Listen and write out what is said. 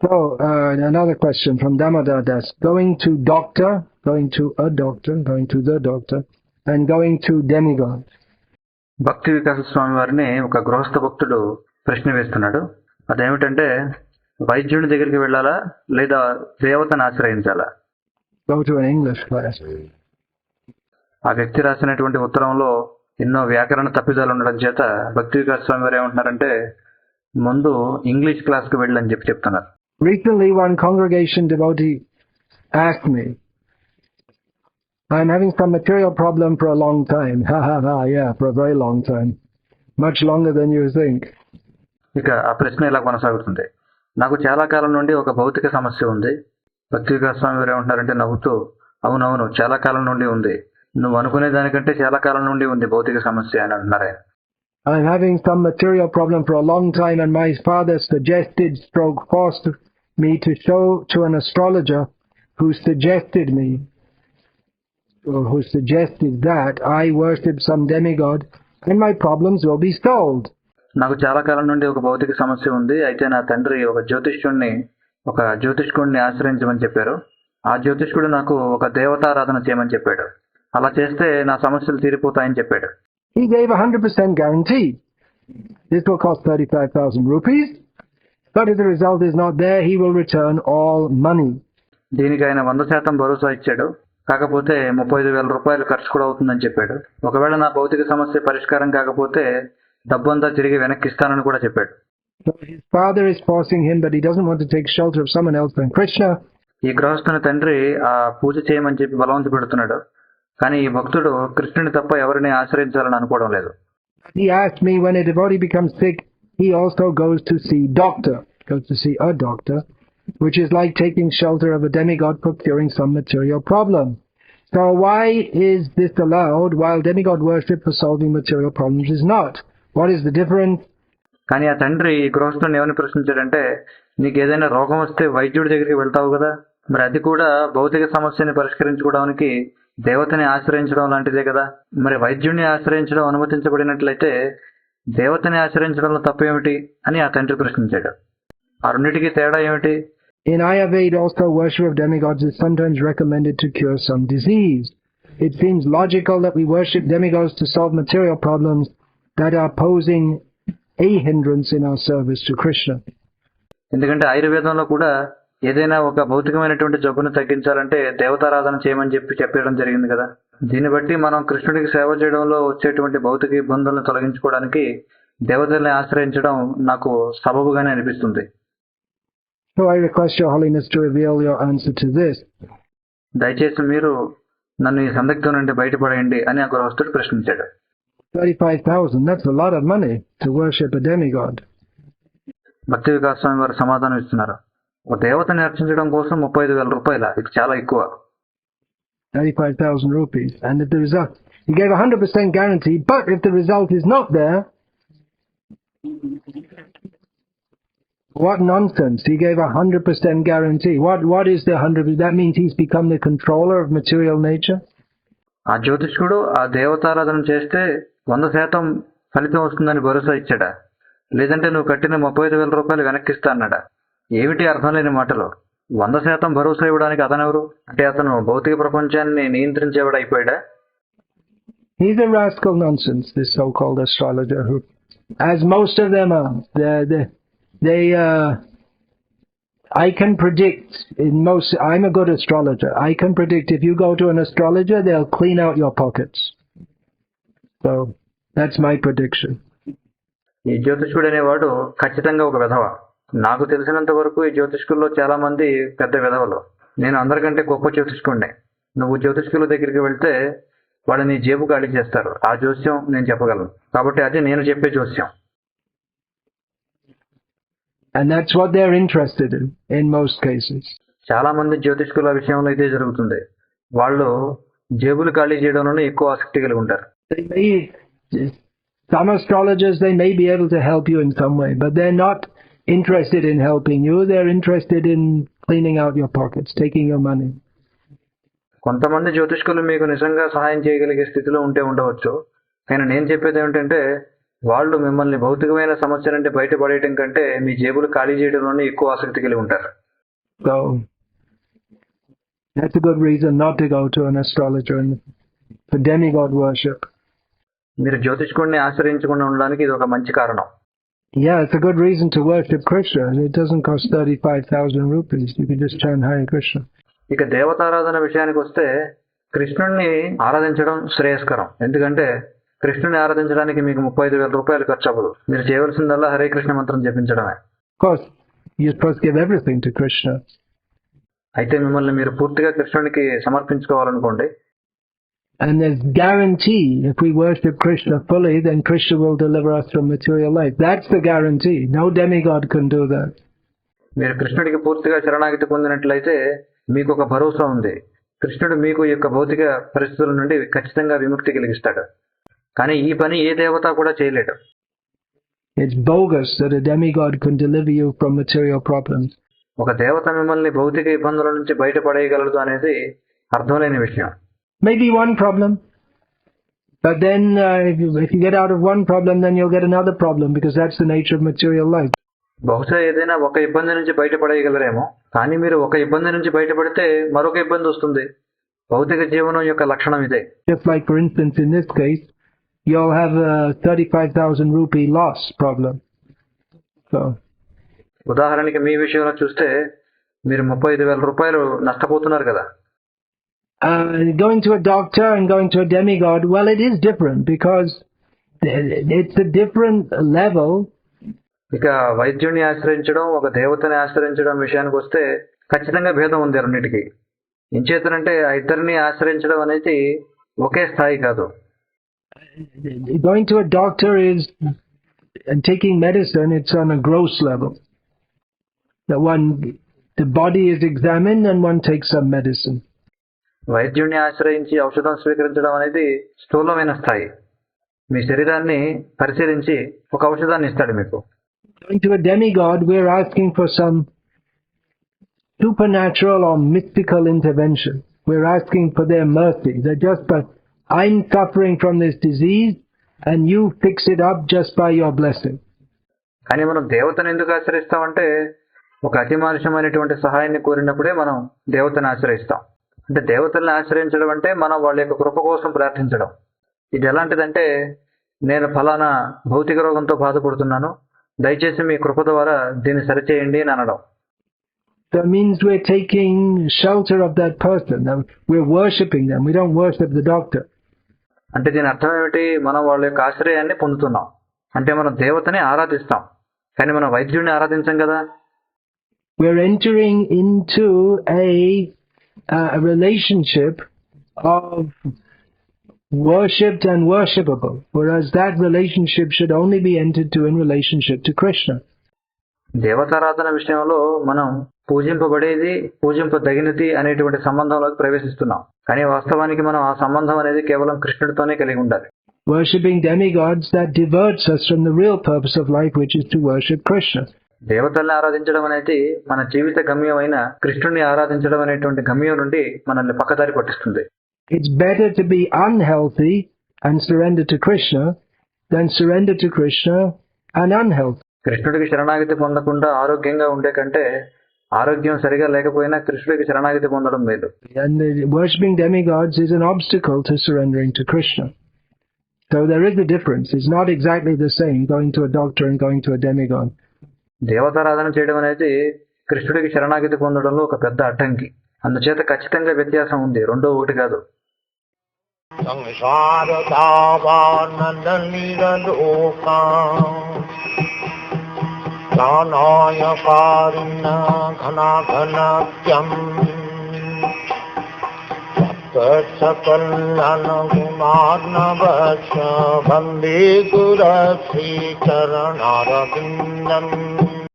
So, uh, another question from Damodar Das. Going to doctor, going to a doctor, going to the doctor, and going to demigod. భక్తి వికాస స్వామి వారిని ఒక గృహస్థ భక్తుడు ప్రశ్న వేస్తున్నాడు అదేమిటంటే వైద్యుని దగ్గరికి వెళ్ళాలా లేదా దేవతను ఆశ్రయించాలా. ఆ వ్యక్తి రాసినటువంటి ఉత్తరంలో ఎన్నో వ్యాకరణ తప్పిదాలు ఉండడం చేత భక్తి వికాస స్వామి వారు ఏమంటున్నారంటే ముందు ఇంగ్లీష్ క్లాస్కి వెళ్ళని చెప్పి చెప్తున్నారు Recently, one congregation devotee asked me, I'm having some material problem for a long time. Ha ha ha, yeah, for a very long time. Much longer than you think. ఇక ఆ ప్రశ్న ఇలా కొనసాగుతుంది నాకు చాలా కాలం నుండి ఒక భౌతిక సమస్య ఉంది భక్తి వికాస స్వామి వారు ఏమంటున్నారంటే నవ్వుతూ అవునవును చాలా కాలం నుండి ఉంది నువ్వు అనుకునే దానికంటే చాలా కాలం నుండి ఉంది భౌతిక సమస్య అని అంటున్నారు I'm having some material problem for a long time, and my father suggested, stroke, forced me to show to an astrologer who suggested me, or who suggested that I worship some demigod, and my problems will be solved. నాకు చాలా కాలం నుండి ఒక భౌతిక సమస్య ఉంది అయితే నా తండ్రి ఒక జ్యోతిష్యుణ్ణి ఒక జ్యోతిష్కుడిని ఆశ్రయించమని చెప్పారు ఆ జ్యోతిష్కుడు నాకు ఒక దేవతారాధన చేయమని చెప్పాడు అలా చేస్తే నా సమస్యలు తీరిపోతాయని చెప్పాడు He gave a 100% guarantee. This will cost 35,000 rupees, but if the result is not there, he will return all money. దీనికి ఆయన వంద శాతం భరోసా ఇచ్చాడు కాకపోతే ముప్పై ఐదు వేల రూపాయలు ఖర్చు కూడా అవుతుందని చెప్పాడు ఒకవేళ నా భౌతిక సమస్య పరిష్కారం కాకపోతే డబ్బంతా తిరిగి వెనక్కి ఇస్తానని కూడా చెప్పాడు So his father is forcing him, but he doesn't want to take shelter of someone else than Krishna. ఈ గృహస్థుని తండ్రి ఆ పూజ చేయమని చెప్పి బలవంత పెడుతున్నాడు కానీ ఈ భక్తుడు కృష్ణుని తప్ప ఎవరిని ఆశ్రయించాలని అనుకోవడం లేదు He asked me when a devotee becomes sick, he also goes to see doctor, goes to see a doctor, which is like taking shelter of a demigod for curing some material problem. So why is this allowed while demigod worship for solving material problems is not? What is the difference? కానీ ఆ తండ్రి ఈ గృహస్థుని ఏమని ప్రశ్నించాడంటే నీకు ఏదైనా రోగం వస్తే వైద్యుడి దగ్గరికి వెళ్తావు కదా మరి అది కూడా భౌతిక సమస్యని పరిష్కరించుకోవడానికి దేవతని ఆశ్రయించడం లాంటిదే కదా మరి వైద్యుడిని ఆశ్రయించడం అనుమతించబడినట్లయితే దేవతని ఆశ్రయించడంలో తప్పేమిటి అని ఆ తండ్రి ప్రశ్నించాడు ఆ రెండింటికి తేడా ఏమిటి In Ayurveda also worship of demigods is sometimes recommended to cure some disease. It seems logical that we worship demigods to solve material problems that are posing a hindrance in our service to Krishna. ఎందుకంటే ఆయుర్వేదంలో కూడా ఏదైనా ఒక భౌతికమైనటువంటి జబ్బును తగ్గించాలంటే దేవతారాధన చేయమని చెప్పి చెప్పడం జరిగింది కదా దీన్ని బట్టి మనం కృష్ణుడికి సేవ చేయడంలో వచ్చేటువంటి భౌతిక ఇబ్బందులను తొలగించుకోవడానికి దేవతల్ని ఆశ్రయించడం నాకు సబబుగానే అనిపిస్తుంది So I request Your Holiness to reveal your answer to this. దయచేసి మీరు నన్ను ఈ సందిగ్ధం నుండి బయటపడేయండి అని ఆ గృహస్థుడు ప్రశ్నించాడు 35,000, that's a lot of money to worship a demigod. భక్తి వికాస్ స్వామి వారు సమాధానం ఇస్తున్నారు ఒక దేవతని అర్చించడం కోసం ముప్పై ఐదు వేల రూపాయల ఇది చాలా ఎక్కువ 35,000 rupees. And if the result, he gave a 100% guarantee, but if the result is not there, what nonsense. He gave a 100% guarantee. What, what is the 100? That means he's become the controller of material nature? ఆ జ్యోతిష్కుడు ఆ దేవతారాధన చేస్తే వంద శాతం ఫలితం వస్తుందని భరోసా ఇచ్చాడా లేదంటే నువ్వు కట్టిన ముప్పై ఐదు వేల రూపాయలు వెనక్కిస్తా అన్నాడా ఏమిటి అర్థం లేని మాటలు వంద శాతం భరోసా ఇవ్వడానికి అతనెవరు అంటే అతను భౌతిక ప్రపంచాన్ని నియంత్రించేవాడు అయిపోయాడా He's a rascal nonsense, this so-called astrologer who, as most of them are, they, they, they uh, I can predict in most, I'm a good astrologer. I can predict if you go to an astrologer, they'll clean out your pockets. So that's my prediction. ఈ జ్యోతిష్కుడు అనేవాడు ఖచ్చితంగా ఒక విధవ నాకు తెలిసినంత వరకు ఈ జ్యోతిష్కుల్లో చాలా మంది పెద్ద విధవలు. నేను అందరికంటే గొప్ప జ్యోతిష్కుడిని నువ్వు జ్యోతిష్కుల దగ్గరికి వెళ్తే వాళ్ళు నీ జేబు ఖాళీ చేస్తారు. ఆ జోస్యం నేను చెప్పగలను. కాబట్టి అది నేను చెప్పే జోస్యం. And that's what they're interested in, in most cases. చాలా మంది జ్యోతిష్కుల విషయంలో ఇదే జరుగుతుంది. వాళ్ళు జేబులు ఖాళీ చేయడంలోనే ఎక్కువ ఆసక్తి కలిగి ఉంటారు. Some astrologers, they may be able to help you in some way, but they're not interested in helping you. They're interested in cleaning out your pockets, taking your money. కొంతమంది జ్యోతిష్కులు మీకు నిజంగా సహాయం చేయగలిగే స్థితిలో ఉంటే ఉండవచ్చు కానీ నేను చెప్పేది ఏమిటంటే వాళ్ళు మిమ్మల్ని భౌతికమైన సమస్య నుండి బయటపడేయటం కంటే మీ జేబులు ఖాళీ చేయడంలోనే ఎక్కువ ఆసక్తి కలిగి ఉంటారు So that's a good reason not to go to an astrologer and for demigod worship. మీరు జ్యోతిష్కుడిని ఆశ్రయించకుండా ఉండడానికి ఇది ఒక మంచి కారణం Yeah, it's a good reason to worship Krishna. It doesn't cost 35,000 rupees. You can just chant Hare Krishna. ఇక దేవతారాధన విషయానికి వస్తే కృష్ణుణ్ణి ఆరాధించడం శ్రేయస్కరం ఎందుకంటే కృష్ణుని ఆరాధించడానికి మీకు ముప్పై ఐదు వేల రూపాయలు ఖర్చు అవ్వదు మీరు చేయవలసిందల్లా హరే కృష్ణ మంత్రం జపించడమే ఎవ్రీథింగ్ టు కృష్ణ అయితే మిమ్మల్ని మీరు పూర్తిగా కృష్ణునికి సమర్పించుకోవాలనుకోండి And there's guarantee if we worship Krishna fully, then Krishna will deliver us from material life. That's the guarantee. No demigod can do that. మీరు కృష్ణుడికి పూర్తిగా శరణాగతి పొందినట్లయితే మీకు ఒక భరోసా ఉంది కృష్ణుడు మీకు ఈ యొక్క భౌతిక పరిస్థితుల నుండి ఖచ్చితంగా విముక్తి కలిగిస్తాడు కానీ ఈ పని ఏ దేవత కూడా చేయలేడు It's bogus that a demigod can deliver you from material problems. ఒక దేవత మిమ్మల్ని భౌతిక ఇబ్బందుల నుంచి బయటపడేయగలదు అనేది అర్థం లేని విషయం maybe one problem. But then, uh, if, you, if you get out of one problem, then you'll get another problem because that's the nature of material life. బహుశా ఏదైనా ఒక ఇబ్బంది నుంచి బయటపడేయగలరేమో. కానీ మీరు ఒక ఇబ్బంది నుంచి బయటపడితే మరొక ఇబ్బంది వస్తుంది. భౌతిక జీవనం యొక్క లక్షణం ఇదే. Just like for instance in this case you have 35000 rupee loss problem so ఉదాహరణకి మీ విషయంలో చూస్తే మీరు 35000 రూపాయలు నష్టపోతున్నారు కదా. uh, going to a doctor and going to a demigod, well, it is different because it's a different level. ఇక వైద్యుడిని ఆశ్రయించడం ఒక దేవతని ఆశ్రయించడం విషయానికి వస్తే ఖచ్చితంగా భేదం ఉంది రెండింటికి ఇంచేతనంటే ఆ ఇద్దరిని ఆశ్రయించడం అనేది ఒకే స్థాయి కాదు Going to a doctor is, and taking medicine, it's on a gross level. That one, the body is examined and one takes some medicine. వైద్యుడిని ఆశ్రయించి ఔషధం స్వీకరించడం అనేది స్థూలమైన స్థాయి మీ శరీరాన్ని పరిశీలించి ఒక ఔషధాన్ని ఇస్తాడు మీకు Going to a demigod, we're asking for some supernatural or mystical intervention. We're asking for their mercy. That just by, I'm suffering from this disease and you fix it up just by your blessing. కానీ మనం దేవతను ఎందుకు ఆశ్రయిస్తామంటే ఒక అతి మానుషమైనటువంటి సహాయాన్ని కోరినప్పుడే మనం దేవతను ఆశ్రయిస్తాం అంటే దేవతల్ని ఆశ్రయించడం అంటే మనం వాళ్ళ యొక్క కృప కోసం ప్రార్థించడం ఇది ఎలాంటిదంటే నేను ఫలానా భౌతిక రోగంతో బాధపడుతున్నాను దయచేసి మీ కృప ద్వారా దీన్ని సరిచేయండి అని అనడం That means we're taking shelter of that person. We're worshipping them. We don't worship the doctor. అంటే దీని అర్థం ఏమిటి మనం వాళ్ళ యొక్క ఆశ్రయాన్ని పొందుతున్నాం అంటే మనం దేవతని ఆరాధిస్తాం కానీ మనం వైద్యుడిని ఆరాధించం కదా We're entering into a, uh, a relationship of worshipped and worshipable, whereas that relationship should only be entered to in relationship to Krishna. దేవతారాధన విషయంలో మనం పూజింపబడేది పూజింపదగినది అనేటువంటి సంబంధంలోకి ప్రవేశిస్తున్నాం కానీ వాస్తవానికి మనం ఆ సంబంధం అనేది కేవలం కృష్ణుడితోనే కలిగి ఉండాలి Worshipping demigods that diverts us from the real purpose of life, which is to worship Krishna. దేవతల్ని ఆరాధించడం అనేది మన జీవిత గమ్యం అయిన కృష్ణుని ఆరాధించడం అనేటువంటి గమ్యం నుండి మనల్ని పక్కదారి పట్టిస్తుంది. It's better to be unhealthy and surrender to Krishna then surrender to Krishna and unhealth కృష్ణుడికి శరణాగతి పొందకుండా ఆరోగ్యంగా ఉండే కంటే ఆరోగ్యం సరిగా లేకపోయినా కృష్ణుడికి శరణాగతి పొందడం లేదు and worshipping demi gods is an obstacle to surrendering to Krishna so there is the difference is not exactly the same going to a doctor and going to a demi దేవతారాధన చేయడం అనేది కృష్ణుడికి శరణాగతి పొందడంలో ఒక పెద్ద అడ్డంకి. అందుచేత ఖచ్చితంగా వ్యత్యాసం ఉంది. రెండో ఒకటి కాదు. సకల్యాణకుమార్ణవే గురశ్రీ చరణారవిందం